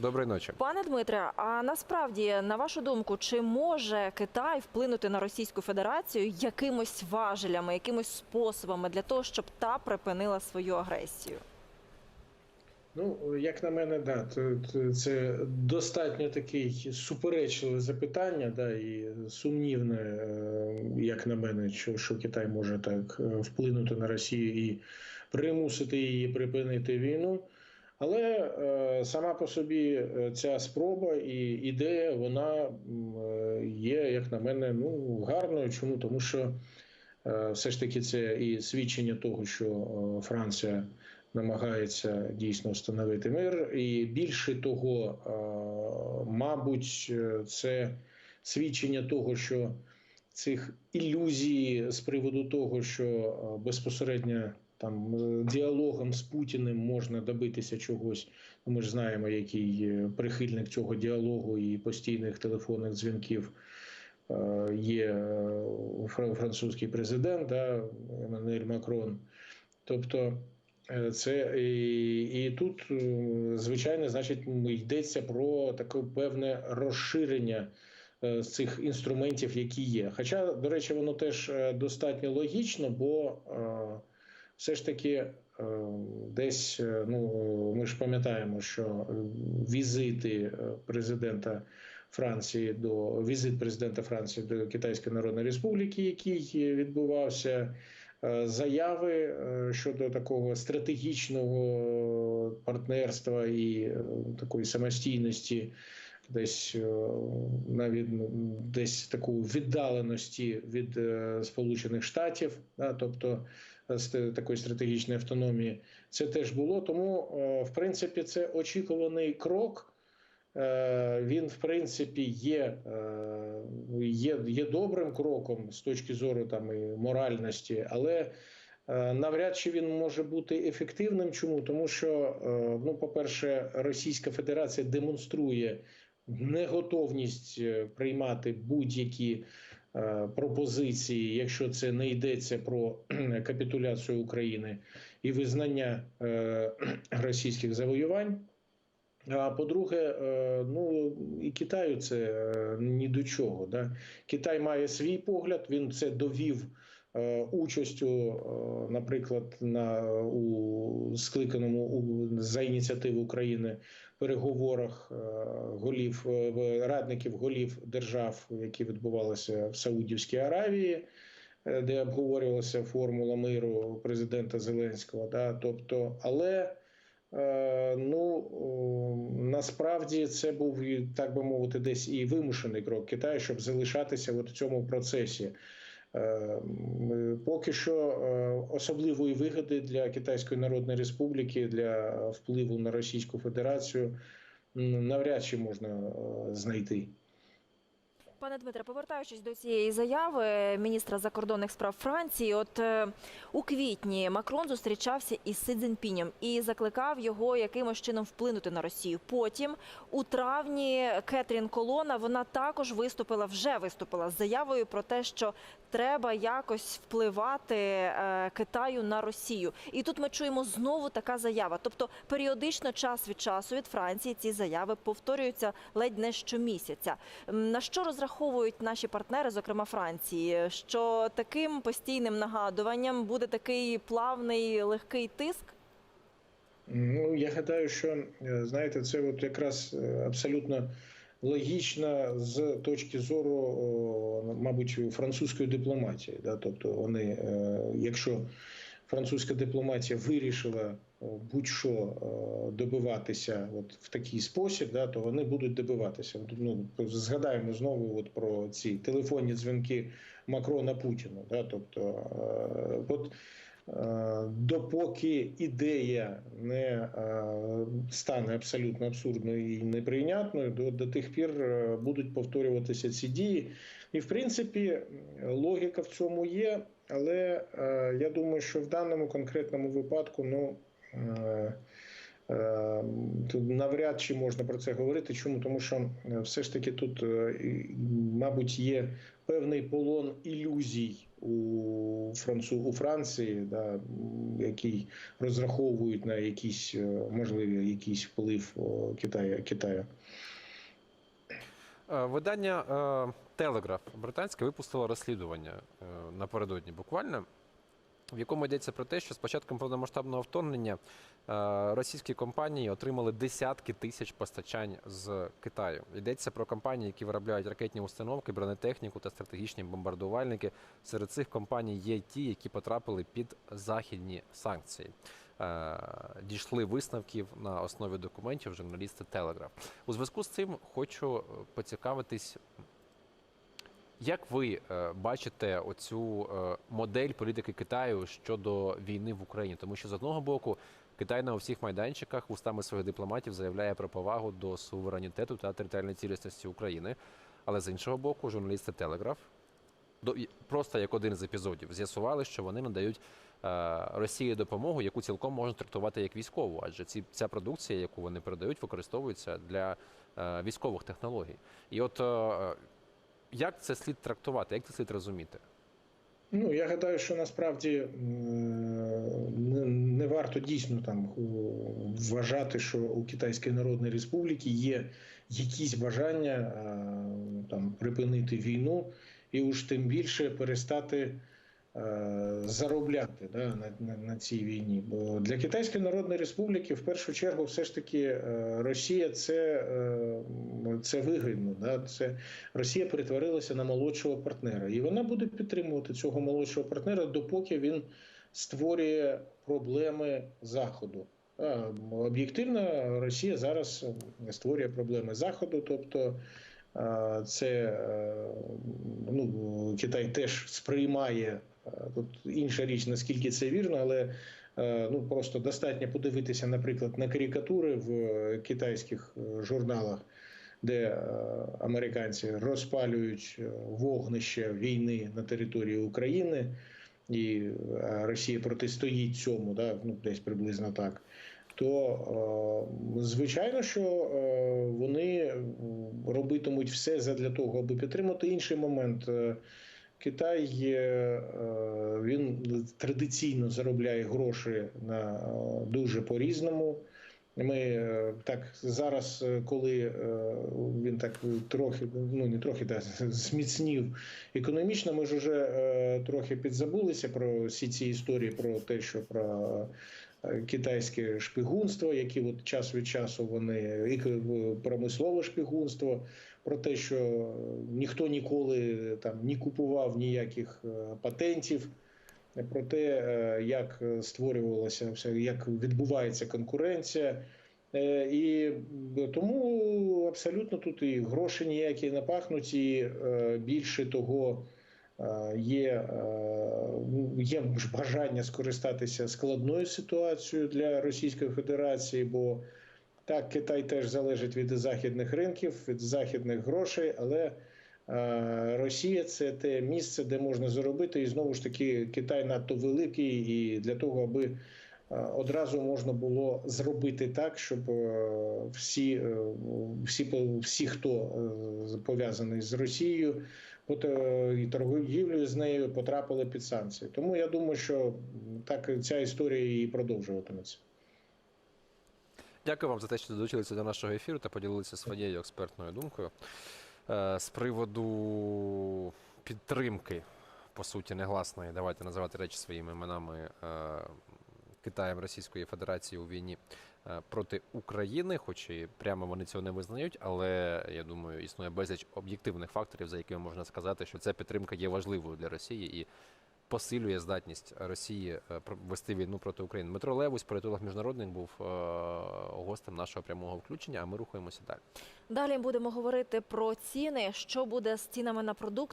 Доброї ночі. Пане Дмитре, а насправді, на вашу думку, чи може Китай вплинути на Російську Федерацію якимось важелями, якимось способами для того, щоб та припинила свою агресію? Ну, як на мене, да, це достатньо такий суперечливе запитання, да, і сумнівне, е, як на мене, що, що Китай може так е, вплинути на Росію і примусити її припинити війну. Але е, сама по собі е, ця спроба і ідея, вона е, є, як на мене, ну гарною. Чому? Тому що все ж таки це і свідчення того, що Франція намагається дійсно встановити мир, і більше того, мабуть, це свідчення того, що цих ілюзій з приводу того, що безпосередньо там е, діалогом з Путіним можна добитися чогось. Ну, Ми ж знаємо, який прихильник цього діалогу і постійних телефонних дзвінків е, є е, французький президент да, Еммануель Макрон. Тобто це і, і тут, звичайно, значить, йдеться про таке певне розширення цих інструментів, які є. Хоча, до речі, воно теж достатньо логічно, бо все ж таки е, десь, е, ну ми ж пам'ятаємо, що візити е, президента Франції до візит президента Франції до Китайської Народної Республіки, який відбувався, заяви щодо такого стратегічного партнерства і такої самостійності. Десь навіть ну, десь таку віддаленості від Сполучених Штатів, да, тобто з такої стратегічної автономії, це теж було. Тому, е, в принципі, це очікуваний крок. Е, Він, в принципі, є, е, є, є добрим кроком з точки зору там і моральності, але е, навряд чи він може бути ефективним. Чому? Тому що, е, ну, по-перше, Російська Федерація демонструє неготовність е, приймати будь-які е, пропозиції, якщо це не йдеться про капітуляцію України і визнання е, російських завоювань. А по-друге, е, ну і Китаю це е, ні до чого. Да? Китай має свій погляд, він це довів е, участю, е, наприклад, на у скликаному у, за ініціативи України переговорах е, голів е, радників голів держав, які відбувалися в Саудівській Аравії. е, Де обговорювалася формула миру президента Зеленського, да, тобто, але Е, Ну насправді це був так би мовити, десь і вимушений крок Китаю, щоб залишатися в цьому процесі. Е, Поки що е, особливої вигоди для Китайської Народної Республіки для впливу на Російську Федерацію навряд чи можна е, знайти. Пане Дмитре, повертаючись до цієї заяви міністра закордонних справ Франції, от е, у квітні Макрон зустрічався із Си Цзіньпінем і закликав його якимось чином вплинути на Росію. Потім у травні Кетрін Колона вона також виступила, вже виступила з заявою про те, що треба якось впливати е, Китаю на Росію. І тут ми чуємо знову така заява. Тобто періодично час від часу від Франції ці заяви повторюються ледь не щомісяця. На що розраховують наші партнери, зокрема Франції, що таким постійним нагадуванням буде такий плавний легкий тиск? Ну, я гадаю, що е, знаєте, це от якраз е, абсолютно логічно з точки зору, мабуть, французької дипломатії. Да? Тобто, вони, е, якщо французька дипломатія вирішила будь-що е, добиватися от в такий спосіб, да, то вони будуть добиватися. Ну, згадаємо знову от про ці телефонні дзвінки Макрона Путіну. Да? Тобто, е, от Е, допоки ідея не е, стане абсолютно абсурдною і неприйнятною, до, до тих пір е, будуть повторюватися ці дії. І в принципі, логіка в цьому є, але е, я думаю, що в даному конкретному випадку, ну. Е, Е, Тут навряд чи можна про це говорити. Чому? Тому що е, все ж таки тут, мабуть, є певний полон ілюзій у Францу у Франції, да, який розраховують на якийсь е, можливий якийсь вплив Китаю Китаю. Видання Телеграф британське випустило розслідування напередодні буквально, в якому йдеться про те, що з початком повномасштабного вторгнення е, російські компанії отримали десятки тисяч постачань з Китаю. Йдеться про компанії, які виробляють ракетні установки, бронетехніку та стратегічні бомбардувальники. Серед цих компаній є ті, які потрапили під західні санкції. Е, Дійшли висновків на основі документів журналісти Телеграф. У зв'язку з цим хочу е, поцікавитись, як ви е, бачите оцю е, модель політики Китаю щодо війни в Україні? Тому що з одного боку Китай на усіх майданчиках устами своїх дипломатів заявляє про повагу до суверенітету та територіальної цілісності України. Але з іншого боку, журналісти Телеграф просто як один з епізодів з'ясували, що вони надають е, Росії допомогу, яку цілком можна трактувати як військову, адже ці ця продукція, яку вони передають, використовується для військових технологій. І от як це слід трактувати, як це слід розуміти? Ну, я гадаю, що насправді не, варто дійсно там е, вважати, що у Китайській Народної Республіки є якісь бажання е, там припинити війну і уж тим більше перестати заробляти да, на, на, на цій війні. Бо для Китайської Народної Республіки в першу чергу все ж таки е, Росія це, е, це вигідно. Да? Це Росія перетворилася на молодшого партнера, і вона буде підтримувати цього молодшого партнера, допоки він створює проблеми Заходу. Об'єктивно, Росія зараз е, створює проблеми Заходу, тобто е, це е, ну, Китай теж сприймає е, тут інша річ, наскільки це вірно, але е, ну просто достатньо подивитися, наприклад, на карикатури в е, китайських е, журналах де е, американці розпалюють е, вогнище війни на території України, і е, Росія протистоїть цьому, да, ну, десь приблизно так. То е, звичайно, що е, вони робитимуть все задля того, аби підтримати інший момент. Китай е, він традиційно заробляє гроші на е, дуже по-різному. Ми е, так зараз, коли він так трохи, ну не трохи да, зміцнів економічно, ми ж вже трохи підзабулися про всі ці історії, про те, що про китайське шпигунство, які от час від часу вони і промислове шпигунство, про те, що ніхто ніколи там не купував ніяких е, патентів про те, е, як створювалося все, як відбувається конкуренція. Е, І тому абсолютно тут і гроші ніякі не пахнуть, і е, більше того е, є, е, є бажання скористатися складною ситуацією для Російської Федерації, бо так, Китай теж залежить від західних ринків, від західних грошей, але Е, Росія це те місце, де можна заробити, і знову ж таки Китай надто великий, і для того, аби е, одразу можна було зробити так, щоб е, всі, е, всі, всі хто е, пов'язаний з Росією, е, і торгівлею з нею потрапили під санкції. Тому я думаю, що так ця історія і продовжуватиметься. Дякую вам за те, що долучилися до нашого ефіру та поділилися своєю експертною думкою Е, з приводу підтримки, по суті, негласної. Давайте називати речі своїми іменами е, Китаєм Російської Федерації у війні е, проти України, хоч і прямо вони цього не визнають, але я думаю, існує безліч об'єктивних факторів, за якими можна сказати, що ця підтримка є важливою для Росії і посилює здатність Росії е, вести війну проти України. Дмитро Левусь, політолог міжнародник, був е, гостем нашого прямого включення. А ми рухаємося далі. Далі будемо говорити про ціни, що буде з цінами на продукти.